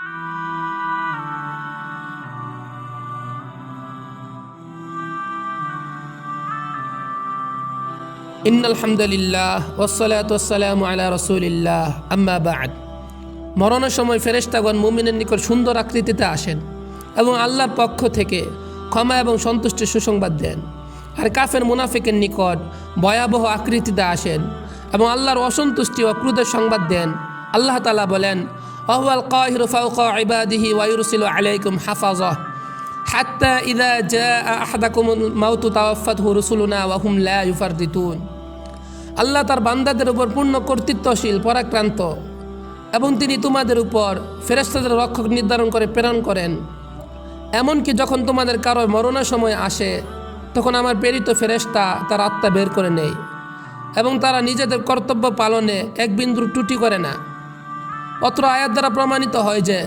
In আলহামদুলিল্লাহ ওসলাত আলা রসুলিল্লাহ, আম্মা বাদ। মরণের সময় ফেরেশতাগণ মুমিনের নিকট সুন্দর আকৃতিতে আসেন এবং আল্লাহর পক্ষ থেকে ক্ষমা এবং সন্তুষ্টির সুসংবাদ দেন। আর কাফের মুনাফিকের নিকট ভয়াবহ আকৃতিতে আসেন এবং আল্লাহর অসন্তুষ্টি ও ক্রুদের সংবাদ দেন। আল্লাহ তালা বলেন কাহির ফাউকা ইবাদিহি ওয়ায়ুরসিল আলাইকুম হাফাজহ হাত্তা ইদা জা আহাদাকুমুল মাউতু তাওয়াফাতহু রুসুলুনা ওয়া হুম লা ইউফারদিতুন আল্লাহ তার বান্দাদের উপর পূর্ণ কর্তৃত্বশীল, পরাক্রান্ত এবং তিনি তোমাদের উপর ফেরেস্তাদের রক্ষক নির্ধারণ করে প্রেরণ করেন। এমনকি যখন তোমাদের কারও মরণের সময় আসে, তখন আমার প্রেরিত ফেরেস্তা তার আত্মা বের করে নেয় এবং তারা নিজেদের কর্তব্য পালনে এক বিন্দুর ত্রুটি করে না। অত্র আয়াত দ্বারা প্রমাণিত হয় যে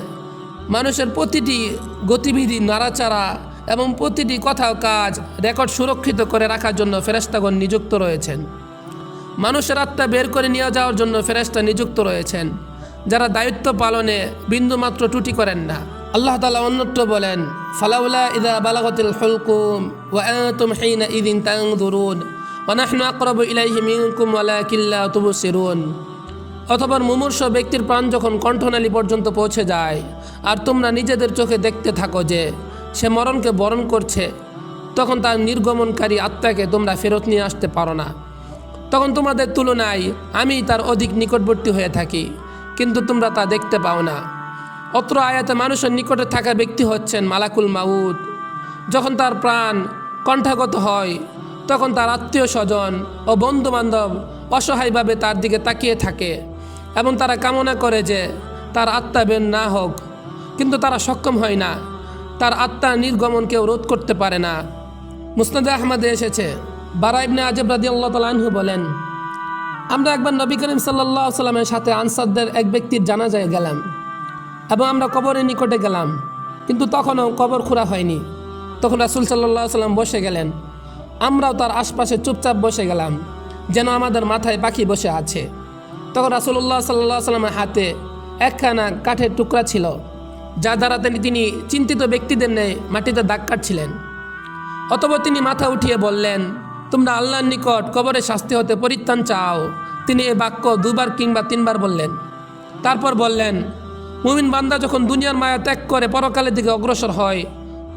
মানুষের প্রতিটি গতিবিধি নাড়াচাড়া এবং প্রতিটি কথা কাজ রেকর্ড সুরক্ষিত করে রাখার জন্য ফেরেস্তাগণ নিযুক্ত রয়েছেন। মানুষের আত্মা বের করে নিয়ে যাওয়ার জন্য ফেরেস্তা নিযুক্ত রয়েছেন। যারা দায়িত্ব পালনে বিন্দুমাত্র ত্রুটি করেন না। আল্লাহ তালা অন্যত্র বলেন, ফালাউলা ইদা বালাগতিল হুলকুম ওয়া হিনা ইদিন ইলাইহি মিনকুম ওয়ালাকিল্লা তুবসিরুন। অথবা মুমূর্ষ ব্যক্তির প্রাণ যখন কণ্ঠনালী পর্যন্ত পৌঁছে যায়, আর তোমরা নিজেদের চোখে দেখতে থাকো যে সে মরণকে বরণ করছে, তখন তার নির্গমনকারী আত্মাকে তোমরা ফেরত নিয়ে আসতে পারো না। তখন তোমাদের তুলনায় আমি তার অধিক নিকটবর্তী হয়ে থাকি, কিন্তু তোমরা তা দেখতে পাও না। অত্র আয়াতে মানুষের নিকটে থাকা ব্যক্তি হচ্ছেন মালাকুল মাউদ যখন তার প্রাণ কণ্ঠাগত হয়, তখন তার আত্মীয় স্বজন ও বন্ধুবান্ধব অসহায়ভাবে তার দিকে তাকিয়ে থাকে। এবং তারা কামনা করে যে তার আত্মা বের না হোক, কিন্তু তারা সক্ষম হয় না। তার আত্মা নির্গমন কেউ রোধ করতে পারে না। মুসনাদ আহমদে এসেছে। বারা ইবনে আজব রাদি আল্লাহ তালহু বলেন, আমরা একবার নবী করিম সাল্লাহ সাল্লামের সাথে আনসারদের এক ব্যক্তির জানাজায় গেলাম এবং আমরা কবরের নিকটে গেলাম, কিন্তু তখনও কবর খোঁড়া হয়নি। তখন রাসুল সাল্লাহ সাল্লাম বসে গেলেন। আমরাও তার আশপাশে চুপচাপ বসে গেলাম, যেন আমাদের মাথায় পাখি বসে আছে। তখন রাসুল্লাহ সাল্লাহ সাল্লামের হাতে একখানা কাঠের টুকরা ছিল যা দ্বারা তিনি চিন্তিত ব্যক্তিদের নেই মাটিতে দাগ কাটছিলেন। অতপর তিনি মাথা উঠিয়ে বললেন, তোমরা আল্লাহর নিকট কবরে শাস্তি হতে পরিত্রাণ চাও। তিনি এ বাক্য দুবার কিংবা তিনবার বললেন। তারপর বললেন, মুমিন বান্দা যখন দুনিয়ার মায়া ত্যাগ করে পরকালের দিকে অগ্রসর হয়,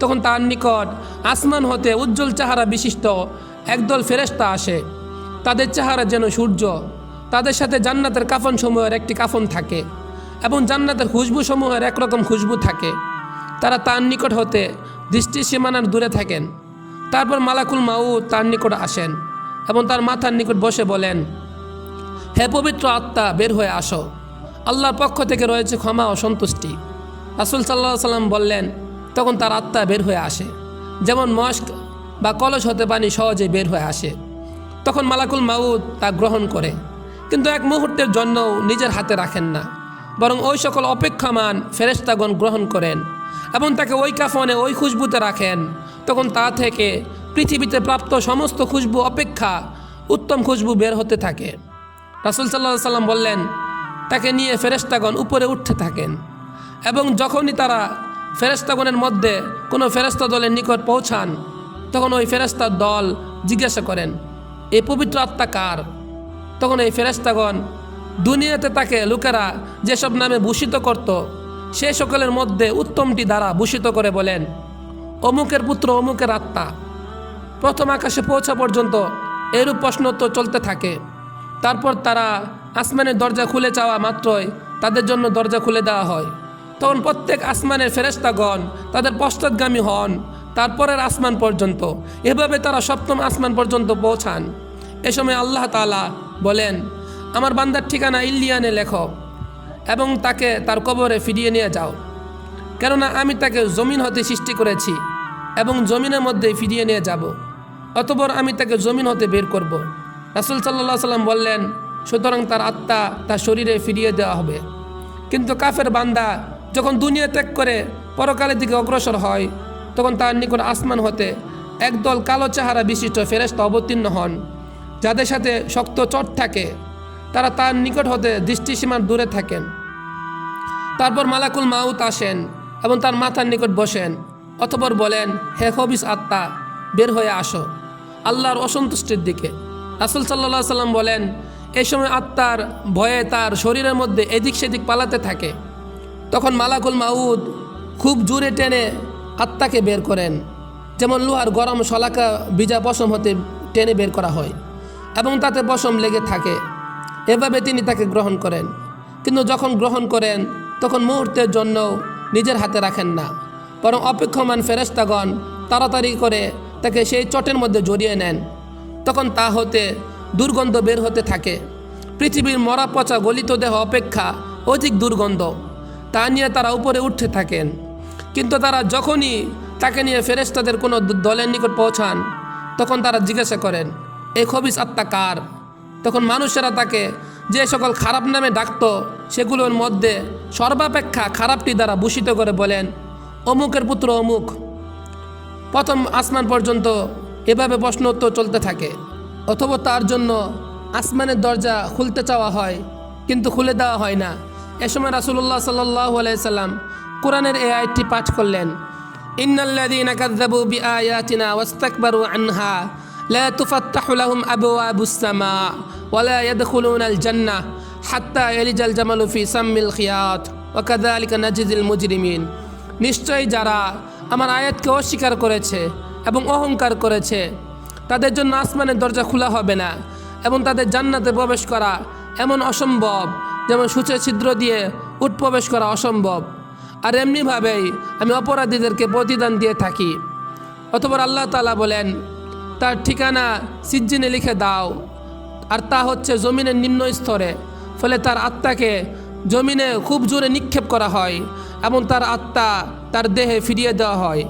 তখন তার নিকট আসমান হতে উজ্জ্বল চেহারা বিশিষ্ট একদল ফেরেস্তা আসে। তাদের চেহারা যেন সূর্য তাদের সাথে জান্নাতের কাফন সমূহের একটি কাফন থাকে এবং জান্নাতের খুশবু সমূহের একরকম খুশবু থাকে। তারা তার নিকট হতে দৃষ্টি সীমানার দূরে থাকেন। তারপর মালাকুল মাউ তার নিকট আসেন এবং তার মাথার নিকট বসে বলেন, হে পবিত্র আত্মা, বের হয়ে আসো। আল্লাহর পক্ষ থেকে রয়েছে ক্ষমা ও সন্তুষ্টি। রাসুল সাল্লাহ সাল্লাম বললেন, তখন তার আত্মা বের হয়ে আসে। যেমন মস্ক বা কলস হতে পানি সহজে বের হয়ে আসে। তখন মালাকুল মাউদ তা গ্রহণ করে। কিন্তু এক মুহূর্তের জন্যও নিজের হাতে রাখেন না, বরং ওই সকল অপেক্ষামান ফেরেস্তাগণ গ্রহণ করেন এবং তাকে ওই কাফনে ওই খুশবুতে রাখেন। তখন তা থেকে পৃথিবীতে প্রাপ্ত সমস্ত খুশবু অপেক্ষা উত্তম খুশবু বের হতে থাকে। রাসুল সাল্লা সাল্লাম বললেন, তাকে নিয়ে ফেরেস্তাগণ উপরে উঠতে থাকেন এবং যখনই তারা ফেরেস্তাগণের মধ্যে কোনো ফেরেস্তা দলের নিকট পৌঁছান, তখন ওই ফেরেস্তার দল জিজ্ঞাসা করেন এই পবিত্র আত্মা কার? তখন এই ফেরেস্তাগণ দুনিয়াতে তাকে, লোকেরা যেসব নামে ভূষিত করত, সে সকলের মধ্যে উত্তমটি দ্বারা ভূষিত করে বলেন, অমুকের পুত্র, অমুকের আত্মা। প্রথম আকাশে পৌঁছা পর্যন্ত এরূপ প্রশ্ন তো চলতে থাকে। তারপর তারা আসমানের দরজা খুলে চাওয়া মাত্রই তাদের জন্য দরজা খুলে দেওয়া হয়। তখন প্রত্যেক আসমানের ফেরেস্তাগণ তাদের পশ্চাৎগামী হন তারপরের আসমান পর্যন্ত। এভাবে তারা সপ্তম আসমান পর্যন্ত পৌঁছান। এ সময় আল্লাহ তালা বলেন, আমার বান্দার ঠিকানা ইল্লিয়ানে লেখো এবং তাকে তার কবরে ফিরিয়ে নিয়ে যাও। কেননা আমি তাকে জমিন হতে সৃষ্টি করেছি এবং জমিনের মধ্যে ফিরিয়ে নিয়ে যাব। অতপর আমি তাকে জমিন হতে বের করব। রাসুল সাল্লাহ সাল্লাম বললেন, সুতরাং তার আত্মা তার শরীরে ফিরিয়ে দেওয়া হবে। কিন্তু কাফের বান্দা যখন দুনিয়া ত্যাগ করে পরকালের দিকে অগ্রসর হয়, তখন তার নিকট আসমান হতে একদল কালো চেহারা বিশিষ্ট ফেরেস্তা অবতীর্ণ হন। যাদের সাথে শক্ত চট থাকে, তারা তার নিকট হতে দৃষ্টিসীমার দূরে থাকেন। তারপর মালাকুল মাউত আসেন এবং তার মাথার নিকট বসেন, অতপর বলেন, হে হবিস আত্মা, বের হয়ে আসো আল্লাহর অসন্তুষ্টির দিকে। রাসুল সাল্লাহ সাল্লাম বলেন, এই সময় আত্মার ভয়ে তার শরীরের মধ্যে এদিক সেদিক পালাতে থাকে। তখন মালাকুল মাউদ খুব জোরে টেনে আত্মাকে বের করেন। যেমন লোহার গরম শলাকা বিজা পশম হতে টেনে বের করা হয়। এবং তাতে পশম লেগে থাকে। এভাবে তিনি তাকে গ্রহণ করেন। কিন্তু যখন গ্রহণ করেন, তখন মুহূর্তের জন্য নিজের হাতে রাখেন না। বরং অপেক্ষমান ফেরেস্তাগণ তাড়াতাড়ি করে তাকে সেই চটের মধ্যে জড়িয়ে নেন। তখন তা হতে দুর্গন্ধ বের হতে থাকে। পৃথিবীর মরা পচা গলিত দেহ অপেক্ষা অধিক দুর্গন্ধ। তা নিয়ে তারা উপরে উঠতে থাকেন। কিন্তু তারা যখনই তাকে নিয়ে ফেরেস্তাদের কোনো দলের নিকট পৌঁছান, তখন তারা জিজ্ঞাসা করেন এই খবিস আত্মা কার তখন মানুষেরা তাকে যে সকল খারাপ নামে ডাকত, সেগুলোর মধ্যে সর্বাপেক্ষা খারাপটি দ্বারা ভূষিত করে বলেন, অমুকের পুত্র অমুক। প্রথম আসমান পর্যন্ত এভাবে প্রশ্ন উত্তর চলতে থাকে। অথবা তার জন্য আসমানের দরজা খুলতে চাওয়া হয়, কিন্তু খুলে দেওয়া হয় না। এ সময় রাসুল্লাহ সাল্লাহ আলাইসাল্লাম কোরআনের এই আয়টি পাঠ করলেন, ইন্নাল্লাযীনা কাযযাবু বিআয়াতিনা ওয়াস্তাকবারু আনহা। লাহুম আবওয়াবুস সামা ওয়া লা ইয়াদখুলুনাল জান্নাহ হাত্তা ইয়ালিজাল জামালু ফি সাম্মিল খিয়াত, ওয়া কাযালিকা নাজিজিল মুজরিমিন। নিশ্চয়ই যারা আমার আয়াতকে অস্বীকার করেছে এবং অহংকার করেছে, তাদের জন্য আসমানের দরজা খোলা হবে না এবং তাদের জান্নাতে প্রবেশ করা এমন অসম্ভব যেমন সূচে ছিদ্র দিয়ে উঠ প্রবেশ করা অসম্ভব। আর এমনিভাবেই আমি অপরাধীদেরকে প্রতিদান দিয়ে থাকি। অতপর আল্লাহ তালা বলেন তার ঠিকানা সিজ্জিনে লিখে দাও। আর তা হচ্ছে জমিনের নিম্ন স্তরে। ফলে তার আত্মাকে জমিনে খুব জোরে নিক্ষেপ করা হয় এবং তার আত্মা তার দেহে ফিরিয়ে দেওয়া হয়।